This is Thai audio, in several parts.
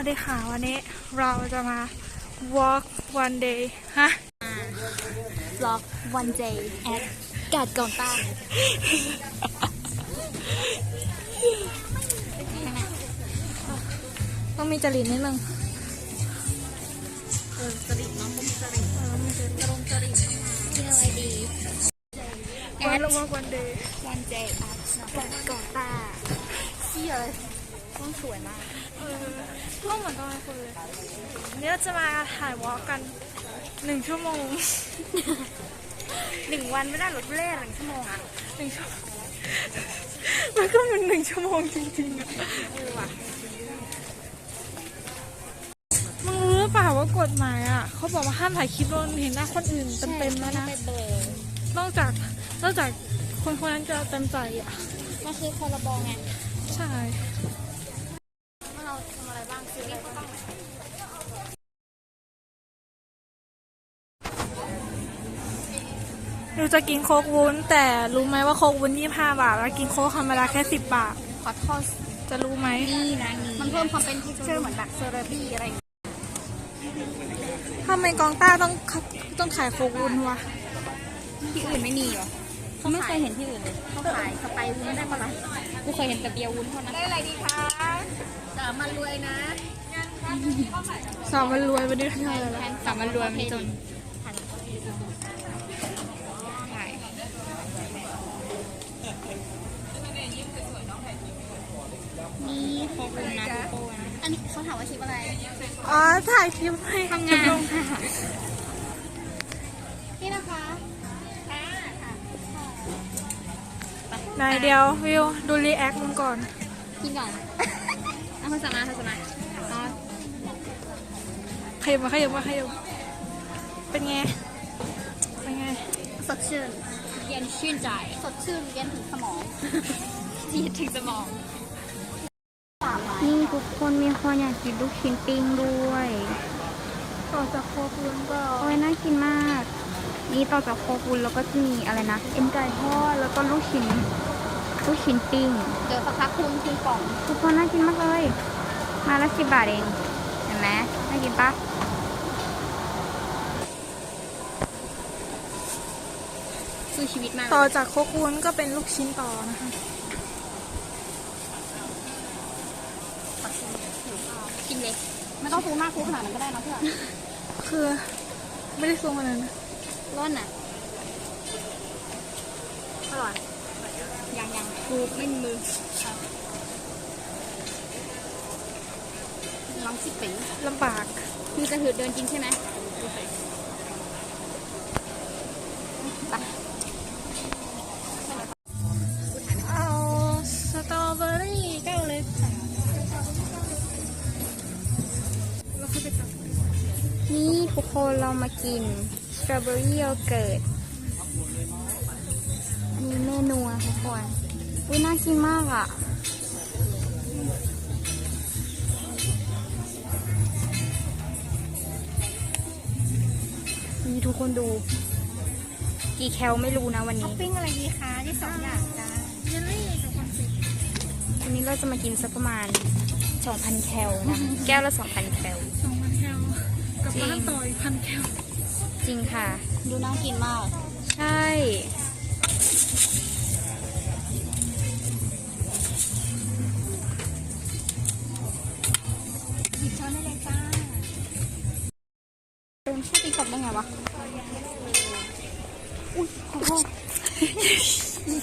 วัสดีค่ะ วันนี้เราจะมา walk one day ฮะบล็อก one day at กาดกองต้าต้องมีจริตนิดนึงเออจริตเนาะจริตเออมันจะตรงจริตกินอะไรดีวัน walk one day one day at กาดกองต้าเชี่ยเลยต้องสวยมาก เออห้เหมือนตอนกลางคืนเลยวันนี้เราจะมาถ่าย walk กันหนึ่งชั่วโมง หนึ่งวันไม่ได้หรอทุเล่หนึ่งชั่วโมงอะหนึ่งชั่วโมงมันก็มันหนึ่งชั่วโมงจริงๆอะเออว่ะมึงรู้หรือเปล่าว่ากฎหมายอะเขาบอกว่าห้ามถ่ายคลิปโดนเห็นหน้าคนอื่นเต็มๆแล้วนะไปเบอนอกจากนอกจากคนคนนั้นจะเต็มใจอะมันคือพรบไงใช่ เราจะกินโค้กวุ้น แต่รู้ไหมว่าโค้กวุ้นยี่ห้าบาท แล้วกินโค้กธรรมดาแค่สิบบาท ขอโทษจะรู้ไหมนี่นะนี่มันเพิ่มความเป็น texture เหมือนแบบเซอร์เรบี้อะไรอย่างเงี้ยทำไมกองต้าต้องต้องขายโค้กวุ้นวะที่อื่นไม่มีเหรอเขาไม่เคยเห็นที่อื่นเลยเขาขายสไปร์วุ้นได้ปะล่ะกูเคยเห็นแต่เบียร์วุ้นเท่านั้นได้อะไรดีคะสามันรวยนะสาวมันรวยวันนี้ทำอะไรล่ะสามันรวยไม่จนนี่ขอบคุณนะทุกคนอันนี้เขา ถามว่าคลิปอะไร อ๋อ ถ่ายคลิปให้ทำงานค่ะ นี่นะคะนายเดียววิวดูรีแอคมึงก่อน กินก่อนเอาภาษามาภาษามาอ๋อขยับมาขยับมาขยับเป็นไง เป็นไง สดชื่น เย็นชื่นใจ สดชื่นเย็นถึงสมองเย็นถึงสมอง นี่ทุกคนมีคนอยากกินลูกชิ้นปิ้งด้วยต่อจากโค้กวุ้นก็โอ้ยน่ากินมาก นี่ต่อจากโคกุนแล้วก็จะมีอะไรนะเอ็นไก่ทอดแล้วก็ลูกชิ้นลูกชิ้นปิ้งเดี๋ยวสักพักคุณคุณกล่อง ทุกคนน่ากินมากเลย มาละสิบบาทเองเห็นไหมน่ากินปะสู้ชีวิตมาก ต่อจากโค้กวุ้นก็เป็นลูกชิ้นต่อนะคะ กินเลย ไม่ต้อง ซูมมากซูมขนาดนั้นก็ได้นะเพื่อนคือ ไม่ได้ซูมขนาดนั้นนะร้อนน่ะอร่อยยังยังกูไม่มีมือลองสิเป็นลำบากมีจะหืดเดินกินใช่ไหม คนเรามากินสตรอเบอรี่โยเกิร์ตอันนี้เมนูอะทุกคนอุ้ยน่ากินมากอะนี่ทุกคนดู กี่แคลไม่รู้นะวันนี้ ปิ้งอะไรดีคะที่สองอย่างจ้าเยลลี่กับคอนเฟกวันนี้เราจะมากินสักประมาณ 2,000 แคลนะ แก้วละ 2,000 แคล สองพันแคล กับจริงบ้านต่อยพันแคลจริงค่ะ ดูน่ากินมาก ใช่ หยิบช้อนได้เลยจ้าโดนชื่อติ๊กต็อกได้ไงวะ อุ้ยขอโทษ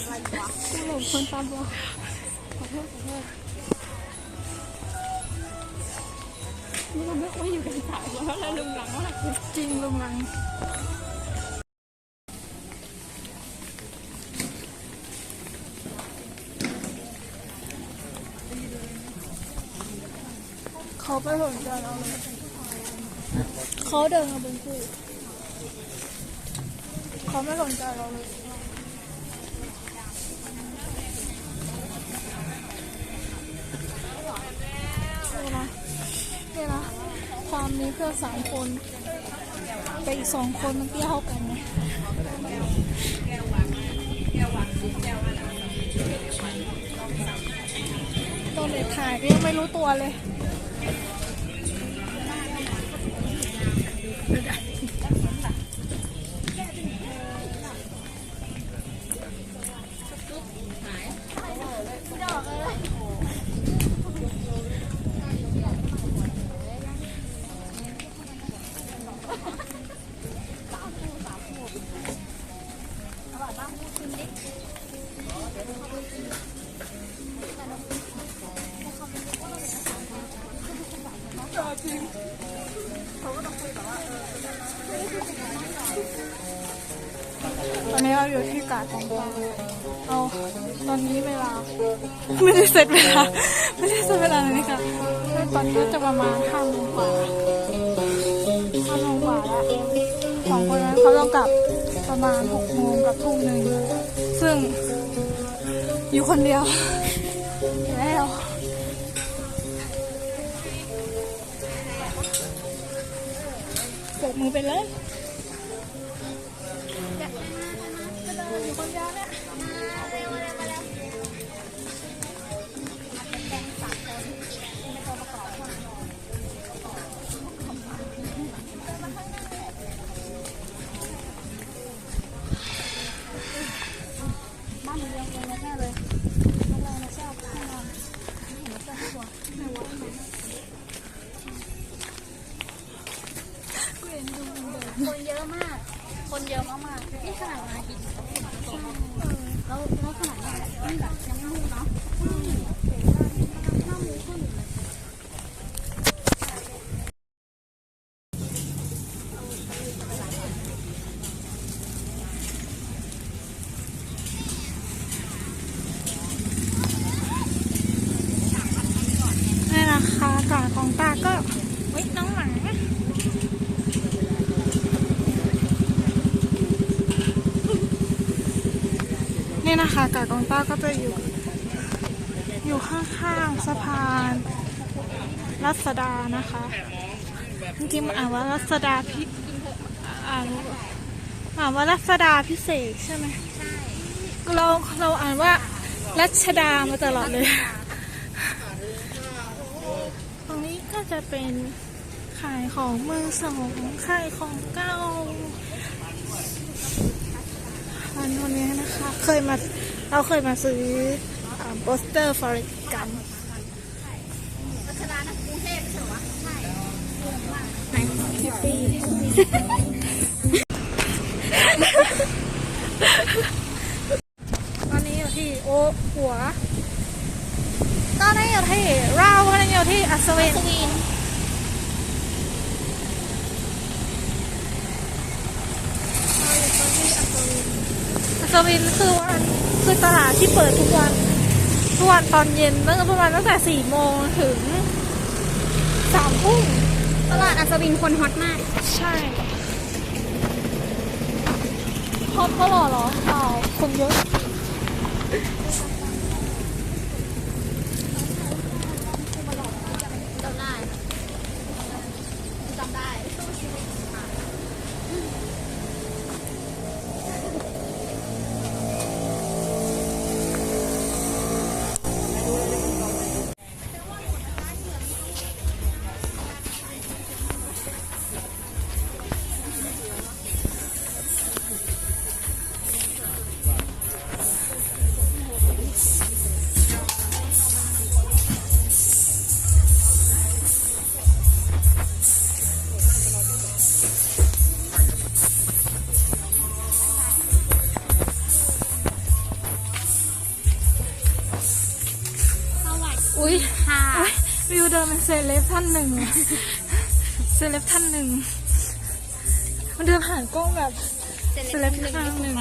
อะไรวะตลกคนตาบอดขอโทษขอโทษ เราไม่ค่อยอยู่กันสายแล้วเรลืมหลังว่าจริงลุงลังเขาไปสนใจเราเลยเขาเดินมาเป็นคู่เขาไม่สนใจเราเลยเนี่นะนี่นะ ความมีเพื่อนสามคน ไปอีกสองคนมันเตี้ยเท่ากันไหมตอนเด็กถ่ายก็ยังไม่รู้ตัวเลยาอยู่ที่กาดของปลาเอาตอนนี้เวลา ไม่ได้เสร็จเวลา ไม่ได้เสร็จเวลาเลยนี่ค่ะตอนนี้จะประมาณห้าโมงกว่าห้าโมงกว่าแล้วสองคนนั้นเขาต้องกลับประมาณหกโมงกับทุ่มหนึ่งซึ่งอยู่คนเดียวแล้วปกมือไปเลย อยู่ค ของตาก็เฮ้ยน้องหมานี่นะคะกาดของตาก็จะอยู่ อยู่ข้างๆสะพานรัศดานะคะจริงๆอ่านว่ารัศดาพิอ่านอ่านว่ารัศดาพิเศษใช่ไหมใช่เราเราอ่านว่ารัชดามาตลอดเลย ตรงนี้ ก็จะเป็นขายของมือสองขายของเก่าอันนนี้นะคะ เคยมาเราเคยมาซื้ออโปสเตอร์ฟอริกันรัชดานะกรุงเทพใช่ไหมวะใช่แฮปปี้ตอนนี้อยู่ที่โอหัว ตอนนี้อยู่ที่เราตอนนี้อยู่ที่อัศวินวีนอัศวินคือวันคือตลาดที่เปิดทุกวัน ทุกวันตอนเย็นตั้งแต่ประมาณตั้งแต่สี่โมงถึงสามทุ่มตลาดอัศวินคนฮอตมาก ใช่ฮอตก็หล่อเหรอเปล่าคนเยอะ อุ้ยค่ะอุ๊ยวิวเดินเป็นเซเลบท่านหนึ่งเซเลบท่านหนึ่งมันเดินผ่านกล้องแบบเซเซเลบข้างหนึ่ง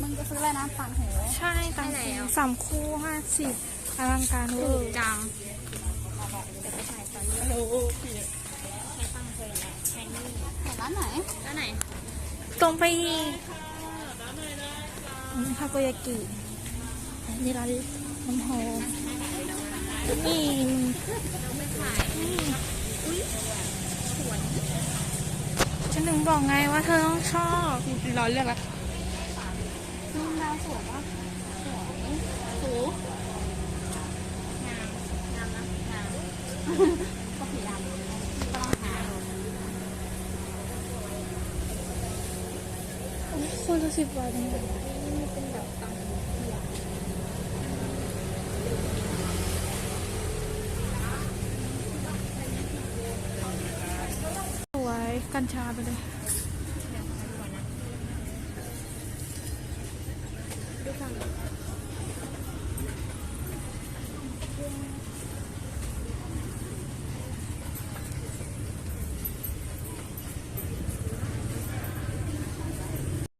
มึงจะซื้ออะไรนะปังหูใช่ตามใช่แล้วสามคู่ห้าสิบอลังการเวอร์จังร้านไหนร้านไหน ตรงไปอีกอันนี้ทาโกยากิอั นี่ร้านน้ำหอมนี่ฉันถึงบอกไงว่าเธอต้องชอบรอเลือกละน้องดาวสวยปะสวยสูงงามงามนะงามก็ผีดำต้คนละสิบบาทเอย กัญชาไปเลย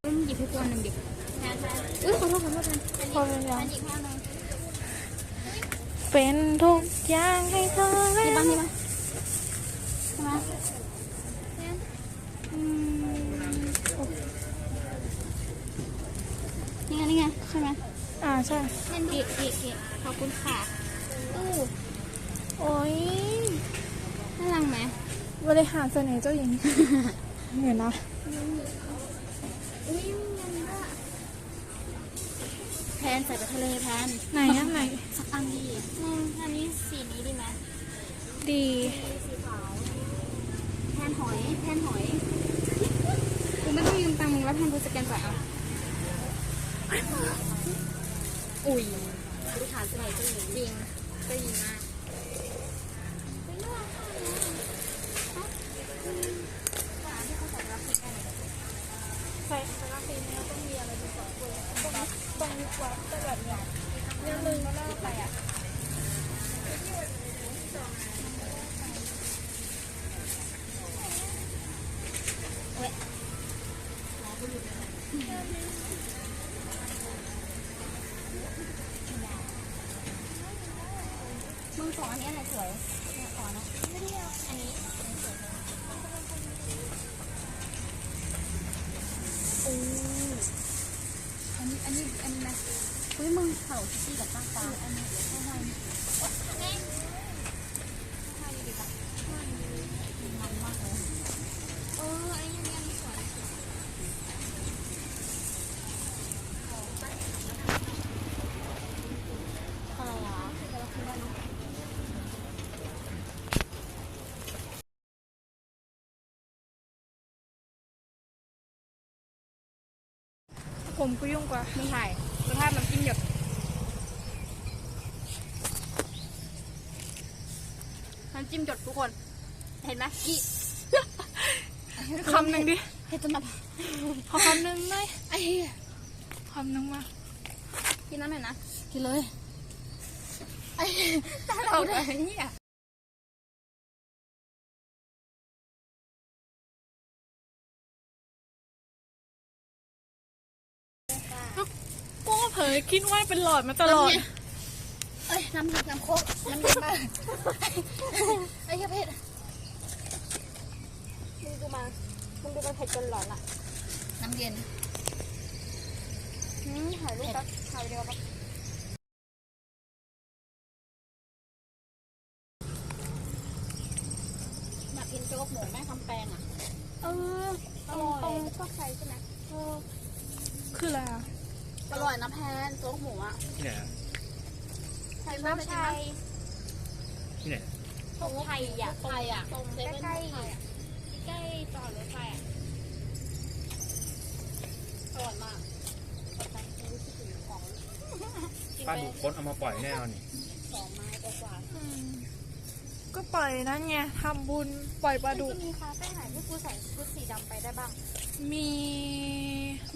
อืมหยิบให้ตัวหนึ่งดิอุ้ยขอโทษขอโทษนะ พอเป็นยัง หยิบให้หนึ่ง เป็นทุกอย่างให้เธอแล้ นี่ ว บ้างนี่บ้างใช่ไหมอืมนี่ไงนี่ไง ใช่ไหมอ่าใช่เล่นดีดีดีขอบคุณค่ะอู้โอ้ยน่ารักไหมบริหารเสน่ห์เจ้าหญิงเหมือนนะอุ้ยยังอะแพนใส่ไปทะเลแพนไหนอะไหนสักอันดีอืมอันนี้สีนี้ดีไหมดีสีขาวแพนหอยแพนหอยกูไม่ต้องยืมตังค์มึงแล้วแพนกูสแกนจ่ายเอา อุ้ยลูกค้าสมัยเจ้าหญิงจริงเจ้าหญิงมากไปสำนักมากเลยเอ้าร้านที่เขาใส่รับผิดได้ไหมใส่สาต้องมีอะไรเป็นสองคนต้องต้องมีกว่าแต่แบบเนี้ยเนี่ยมึงก็น่าไปอะ มึงสองอันนี้อะไรสวย เนี่ยขอนะไม่ได้เอาอันนี้อันนี้สวยโอ้อันนี้อันนี้อันนี้นะเฮ้ยมึงเผาชิซี่กับตั้งตาอันนี้เดี๋ยวเข้ามาโอ๊ยแม่ท่าดีดีปะท่าดีมันมากเลยเอออันนี้อันนี้สวยอะไรอะแต่ละคนได้เนอะ ผมก็ยุ่งกว่าไม่ใช่รสชาติน้ำจิ้มหยดน้ำจิ้มหยดทุกคน เห็นไหมกี่คำหนึ่งดิเห็นจนแบบขอคำหนึ่งหน่อยไอ้เหี้ยคำหนึ่งมากินน้ำหน่อยนะกินเลยไอ้ตาเราเลยเนี่ย เผยคิดว่าเป็นหลอดมาตลอด เอ้ยน้ำน้ำโคกน้ำเย็นมากไอ้เหี้ยเผ็ดมึงดูมามึงดูมันเผ็ดจนหลอนอะน้ำเย็นอืมถ่ายรูปแป๊บถ่ายวิดีโอแป๊บอยากกินโจ๊กหมูแม่ทำแปลงอะเอออร่อยตรงพวกไทยใช่ไหมเออคืออะไรอะ อร่อยนะแพนโจ๊กหมูอะที่ไหนอะไทยน้ำชัยที่ไหนตรงไทยอะไทยอะตรงใกล้ใกล้ใกล้จอดรถไฟอะอร่อยมากรู้สึกถึงของกินป้าไปดูคนเอามาปล่อยแน่นอนนี่สองไม้กว่าก็ปล่อยนั่นไงทำบุญปล่อยปลาๆดุกจะมีคาเฟ่ไหนที่กูใส่ชุดสีดำไปได้บ้าง มี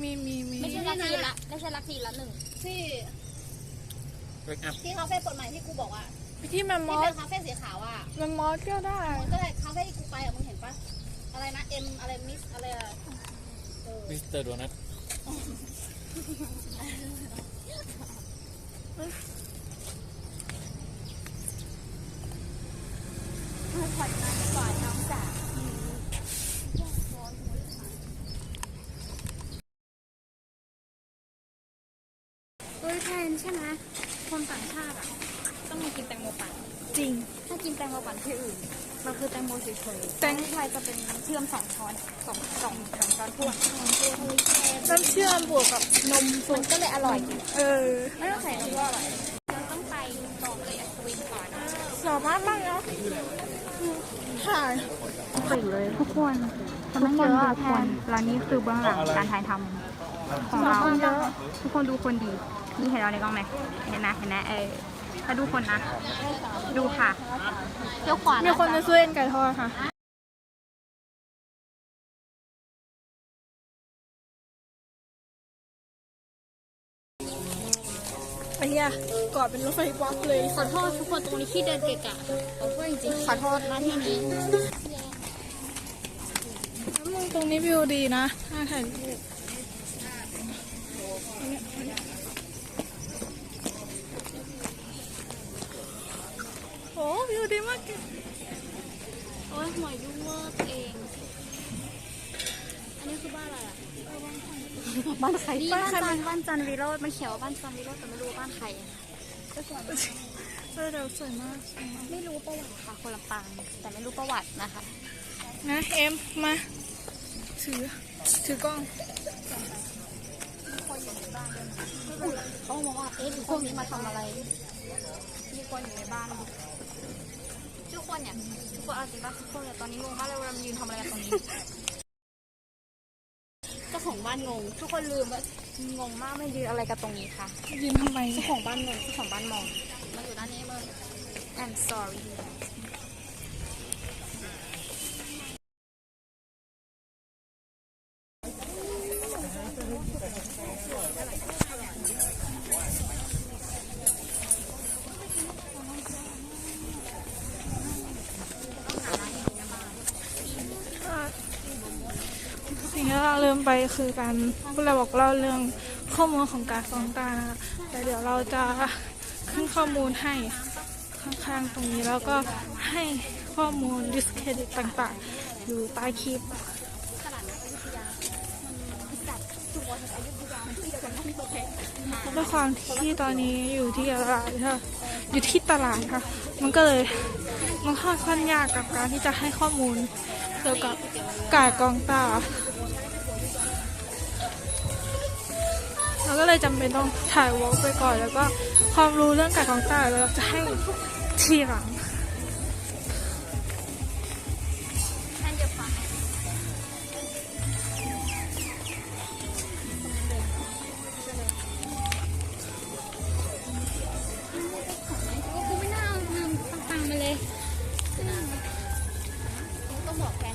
มีมีมีไม่ใช่ลักทีละไม่ใช่ลักทีละหนึ่งที่เวกอัพที่คาเฟ่เปิดใหม่ที่กูบอกอะที่แมมมที่อเป็สนคาเฟ่สีขาวอะแมมมอสก็ได้ มึงก็ได้คาเฟ่ที่กูไปอะมึงเห็นปะอะไรนะเอ็มอะไรมิสอะไรอะเออมิสเตอร์โดนัท ผ่อนมาก่อนน้องจ๋าเฮ้ยแท นใช่ไหมคนต่างชาติอะต้องมากินแตงโมปั่นจริง ถ้ากินแตงโมปั่นที่อื่น มันคือแตงโมเฉยๆแตงที่ไทยจะเป็นน้ำเชื่อมสองช้อนสองสองสองช้อนถ้วนน้ำเชื่อมบวกกับนมสมัดนก็เลยอร่อย เออไม่ต้องใส่นมก็อร่อยเราต้องไปต่อเลยอัศวินก่อนสามารถบ้างเนาะถ่ายปิดเลยทุกคนทำไม่เยอะอะแทนร้านนี้คือเบื้องหลังการถ่ายทำของเราทุกคนดูคนดี นี่เห็นเราในกล้องไหมเห็นไหมเห็นไหมเออถ้าดูคนนะ ดูค่ะเลี้ยวขวามีมีคนมาซื้อเอ็นไก่ทอดค่ะไอ้เหี้ยกอดเป็นรถไฟวับเลยขอโทษทุกคนตรงนี้ที่เดินเกะกะขอโทษจริงๆขอโทษนะที่นี้แล้วมึงตรงนี้วิวดีนะน่าถ่ายรูป วิวดีมากโอ้ยหัวยุ่งมากเอง อันนี้คือบ้านอะไรอะบ้านใครบ้านจันบ้านจันวิโรจน์มันเขียวว่าบ้านจันวิโรจน์แต่ไม่รู้ว่าบ้านใครเออเดี๋ยวสวยมากสวยมาก ไม่รู้ประวัติค่ะคนลำปางแต่ไม่รู้ประวัตินะคะนะเอ็มมาถือถือกล้องเขาบอกว่าเอ๊ะพวกนี้มาทำอะไรมีคนอยู่ในบ้าน คนเนี่ยทุกคนเอาจริงป่ะทุกคนเนี่ยตอนนี้งงมากเลยเวลามันยืนทำอะไรกันตรงนี้เจ้าของบ้านงง ทุกคนลืมว่างงมากไม่ยืนอะไรกันตรงนี้ค่ะยืนทำไมเจ้าของบ้านงงเจ้าของบ้านมองมาอยู่ด้านนี้มึง I'm sorry สิ่งที่เราลืม ไปคือการพวกเราบอกเล่าเรื่องข้อมูลของการฟ้องตานะคะแต่เดี๋ยวเราจะขึ้นข้อมูลให้ข้างๆตรงนี้แล้วก็ให้ข้อมูล discredit ต่างๆ อยู่ใต้คลิปด้วยความที่ตอนนี้อยู่ที่ตลาดค่ะอยู่ที่ตลาดค่ะ มันก็เลยมันค่อนข้างยากกับการที่จะให้ข้อมูลเกี่ยวกับกาดกองตา เราก็เลยจำเป็นต้องถ่ายวอล์กไปก่อน แล้วก็ความรู้เรื่องกาดกองตาเราจะให้ทีหลังท่านจะฟังกูไม่น่าลืมตังมาเลยต้องบอกแฟน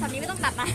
ตอนนี้ไม่ต้องตัดนะ